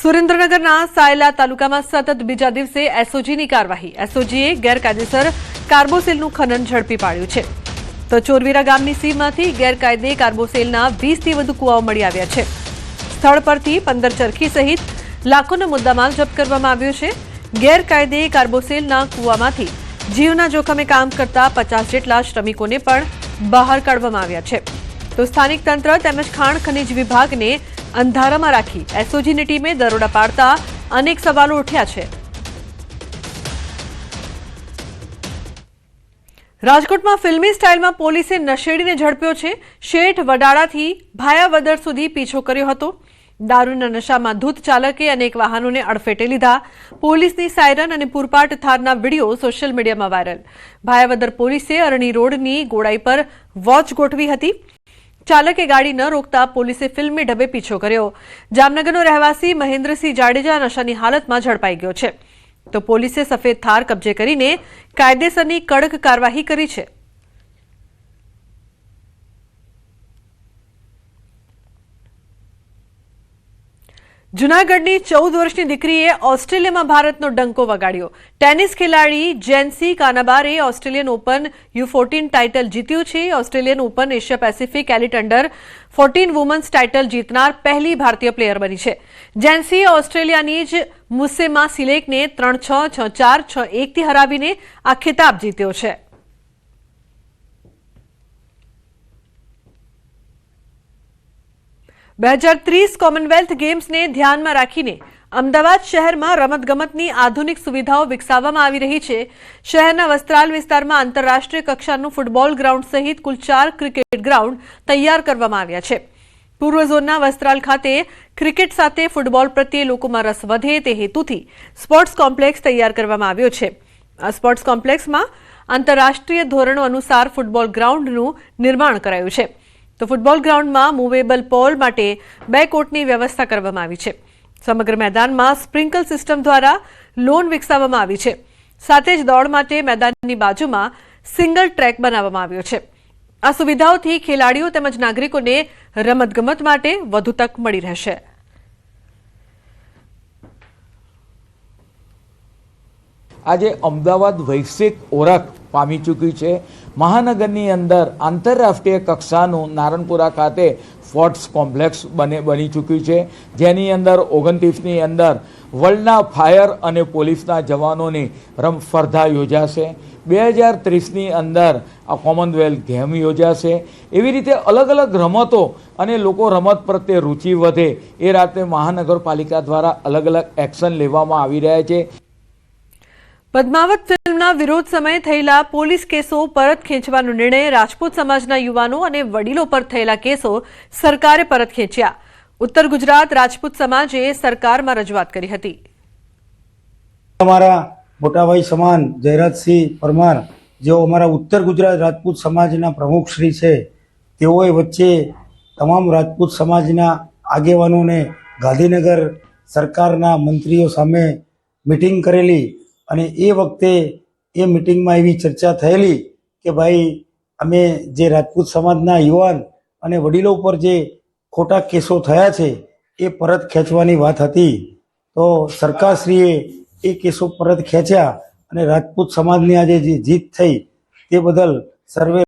સુરેન્દ્રનગરના સાયલા તાલુકામાં સતત બીજા દિવસે એસઓજીની કાર્યવાહી. એસઓજીએ ગેરકાયદેસર કાર્બોસેલનું ખનન ઝડપી પાડ્યું છે. તો ચોરવીરા ગામની સીમમાંથી ગેરકાયદે કાર્બોસેલના વીસથી વધુ કુવાઓ મળી આવ્યા છે. સ્થળ પરથી પંદર ચરખી સહિત લાખોનો મુદ્દામાલ જપ્ત કરવામાં આવ્યો છે. ગેરકાયદે કાર્બોસેલના કુવામાંથી જીવના જોખમે કામ કરતા પચાસ જેટલા શ્રમિકોને પણ બહાર કાઢવામાં આવ્યા છે. તો સ્થાનિક તંત્ર તેમજ ખાણ ખનિજ વિભાગને અંધારામાં રાખી એસઓજીની ટીમે દરોડા પાડતા અનેક સવાલો ઉઠ્યા છે. રાજકોટમાં ફિલ્મી સ્ટાઇલમાં પોલીસે નશેડીને ઝડપ્યો છે. શેઠ વડાળાથી ભાયાવદર સુધી પીછો કર્યો હતો. દારૂના નશામાં ધૂત ચાલકે અનેક વાહનોને અડફેટે લીધા. પોલીસની સાયરન અને પૂરપાટ થારના વીડિયો સોશિયલ મીડિયામાં વાયરલ. ભાયાવદર પોલીસે અરણી રોડની ગોળાઈ પર વોચ ગોઠવી હતી. ચાલકે ગાડી ન રોકતા પોલીસે ફિલ્મી ઢબે પીછો કર્યો. જામનગરનો રહેવાસી મહેન્દ્રસિંહ જાડેજા નશાની હાલતમાં ઝડપાઈ ગયો છે. તો પોલીસે સફેદ થાર કબજે કરીને કાયદેસરની કડક કાર્યવાહી કરી છે. જૂનાગઢની ચૌદ વર્ષની દીકરીએ ઓસ્ટ્રેલિયામાં ભારતનો ડંકો વગાડ્યો. ટેનિસ ખેલાડી Gen Z કાનાબારે Australian Open U fourteen title જીત્યું છે. Australian Open Asia Pacific elite under fourteen women's title જીતનાર પહેલી ભારતીય પ્લેયર બની છે. જેન્સીએ ઓસ્ટ્રેલિયાની જ મુસેમા સિલેકને ત્રણ છ છ ચાર, છ એકથી હરાવીને આ ખિતાબ જીત્યો છે. બે હજાર ત્રીસ કોમનવેલ્થ ગેમ્સને ધ્યાનમાં રાખીને અમદાવાદ શહેરમાં રમતગમતની આધુનિક સુવિધાઓ વિકસાવવામાં આવી રહી છે. શહેરના વસ્ત્રાલ વિસ્તારમાં આંતરરાષ્ટ્રીય કક્ષાનું ફૂટબોલ ગ્રાઉન્ડ સહિત કુલ ચાર ક્રિકેટ ગ્રાઉન્ડ તૈયાર કરવામાં આવ્યા છે. પૂર્વ ઝોનના વસ્ત્રાલ ખાતે ક્રિકેટ સાથે ફૂટબોલ પ્રત્યે લોકોમાં રસ વધે તે હેતુથી સ્પોર્ટ્સ કોમ્પ્લેક્સ તૈયાર કરવામાં આવ્યો છે. આ સ્પોર્ટ્સ કોમ્પ્લેક્સમાં આંતરરાષ્ટ્રીય ધોરણો અનુસાર ફૂટબોલ ગ્રાઉન્ડનું નિર્માણ કરાયું છે. તો ફૂટબોલ ગ્રાઉન્ડમાં મૂવેબલ પોલ માટે બે કોર્ટની વ્યવસ્થા કરવામાં આવી છે. સમગ્ર મેદાનમાં સ્પ્રિંકલ સિસ્ટમ દ્વારા લોન વિકસાવવામાં આવી છે. સાથે જ દોડ માટે મેદાનની બાજુમાં સિંગલ ટ્રેક બનાવવામાં આવ્યો છે. આ સુવિધાઓથી ખેલાડીઓ તેમજ નાગરિકોને રમતગમત માટે વધુ તક મળી રહેશે. આજે અમદાવાદ વૈશ્વિક ઓળખ પામી ચૂક્યું છે. મહાનગરની અંદર આંતરરાષ્ટ્રીય કક્ષાનું નારણપુરા ખાતે સ્પોર્ટ્સ કોમ્પ્લેક્સ બને, બની ચૂક્યું છે. જેની અંદર ઓગણત્રીસની અંદર વર્લ્ડના ફાયર અને પોલીસના જવાનોની રમ સ્પર્ધા યોજાશે. બે હજાર ત્રીસની અંદર આ કોમનવેલ્થ ગેમ યોજાશે. એવી રીતે અલગ અલગ રમતો અને લોકો રમત પ્રત્યે રુચિ વધે એ રાતે મહાનગરપાલિકા દ્વારા અલગ અલગ એક્શન લેવામાં આવી રહ્યા છે. પદ્માવત ફિલ્મના વિરોધ સમયે થયેલા પોલીસ કેસો પરત ખેંચવાનો નિર્ણય રાજપૂત સમાજના યુવાનો અને વડીલો પર થયેલા કેસો સરકારે પરત ખેંચ્યા. ઉત્તર ગુજરાત રાજપૂત સમાજે સરકારમાં રજૂઆત કરી હતી. અમારા મોટાભાઈ સમાન જયરાજસિંહ પરમાર, જેઓ અમારા ઉત્તર ગુજરાત રાજપૂત સમાજના પ્રમુખ શ્રી છે, તેઓએ વચ્ચે તમામ રાજપૂત સમાજના આગેવાનોને ગાંધીનગર સરકારના મંત્રીઓ સામે મિટિંગ કરેલી અને એ વખતે એ મિટિંગમાં એવી ચર્ચા થયેલી કે ભાઈ, અમે જે રાજપૂત સમાજના યુવાન અને વડીલો ઉપર જે ખોટા કેસો થયા છે, એ પરત ખેંચવાની વાત હતી. તો સરકારશ્રીએ એ કેસો પરત ખેંચ્યા અને રાજપૂત સમાજની આજે જે જીત થઈ, તે બદલ સર્વે